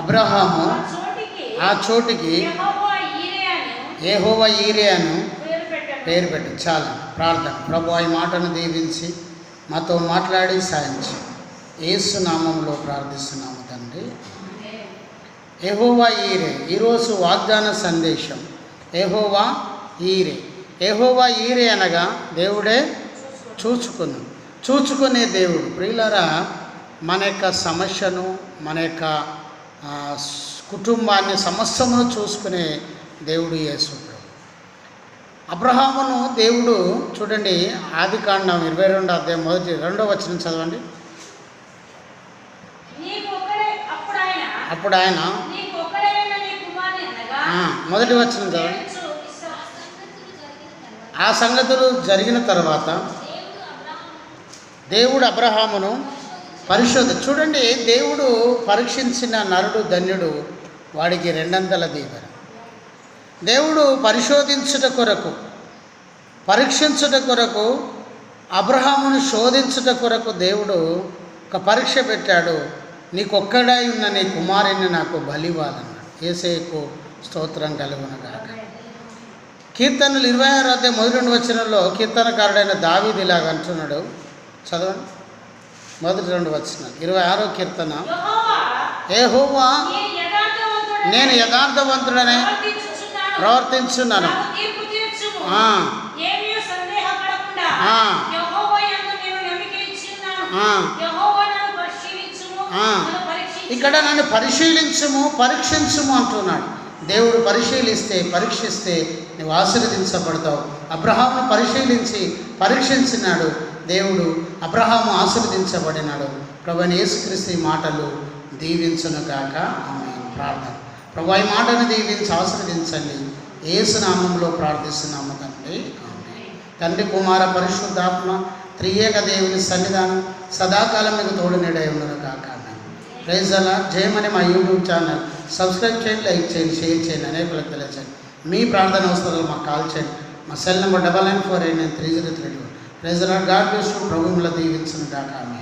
అబ్రహాము ఆ చోటికి ఆ ఏహోవ ఈరియాను పేరు పెట్టి చాలా ప్రార్థన. ప్రభు ఈ మాటను దీవించి మాతో మాట్లాడి సాయించి. ఏసు నామంలో ప్రార్థిస్తున్నాము తండ్రి. ఎహోవా ఈరే. ఈరోజు వాగ్దాన సందేశం. ఎహోవా ఈరే. ఎహోవా ఈరే అనగా దేవుడే చూచుకును. చూచుకునే దేవుడు. ప్రియులరా మన యొక్క సమస్యను మన యొక్క ఆ, కుటుంబాన్ని సమస్యను చూసుకునే దేవుడు యేసు అబ్రహామును దేవుడు చూడండి ఆది కాండం ఇరవై రెండో అధ్యాయం మొదటి రెండో వచ్చిన చదవండి. అప్పుడు ఆయన మొదటి వచ్చిన చదవండి. ఆ సంగతులు జరిగిన తర్వాత దేవుడు అబ్రహామును పరిశోధన చూడండి దేవుడు పరీక్షించిన నరుడు ధన్యుడు వాడికి రెండంతల దీవెన. దేవుడు పరిశోధించుట కొరకు పరీక్షించుట కొరకు అబ్రహామును శోధించుట కొరకు దేవుడు ఒక పరీక్ష పెట్టాడు. నీకొక్కడై ఉన్న నీ కుమారుని నాకు బలివ్వాలన్నాడు. ఏసేకు స్తోత్రం కలుగునగాక కీర్తనలు ఇరవై ఆరు అధ్యాయం మొదటి రెండు వచనంలో కీర్తనకారుడైన దావీది ఇలాగ అంటున్నాడు. చదవండి. మొదటి రెండు వచనాలు. ఇరవై ఆరో కీర్తన. ఏ హోవా నేను యథార్థవంతుడని. ప్రవర్తించున్నాను. ఇక్కడ నన్ను పరిశీలించుము పరీక్షించుము అంటున్నాడు. దేవుడు పరిశీలిస్తే పరీక్షిస్తే నువ్వు ఆశీర్వదించబడతావు. అబ్రహామును పరిశీలించి పరీక్షించినాడు. దేవుడు అబ్రహాము ఆశీర్వదించబడినాడు. ప్రభుని యేసుక్రీస్తు మాటలు దీవించును గాక ఆమె ప్రార్థన. ప్రభు ఈ మాటను దీవించి ఆశీర్వదించండి. ఏసునామంలో ప్రార్థిస్తున్నాము తండ్రి. తండ్రి కుమార పరిశుద్ధాత్మ త్రియేక దేవుని సన్నిధానం సదాకాలం మీకు తోడు నీడై ఉండను కాక ప్రైజ్ అలా. జయమని మా యూట్యూబ్ ఛానల్. సబ్స్క్రైబ్ చేయండి లైక్ చేయండి షేర్ చేయండి అనేకులకు తెలియచేయండి మీ ప్రార్థన అవసరాలు మాకు కాల్ చేయండి. మా cell number double nine four eight nine three zero three two. Praise God bless you, ప్రభు మిమ్మల్ని దీవించును ఆమె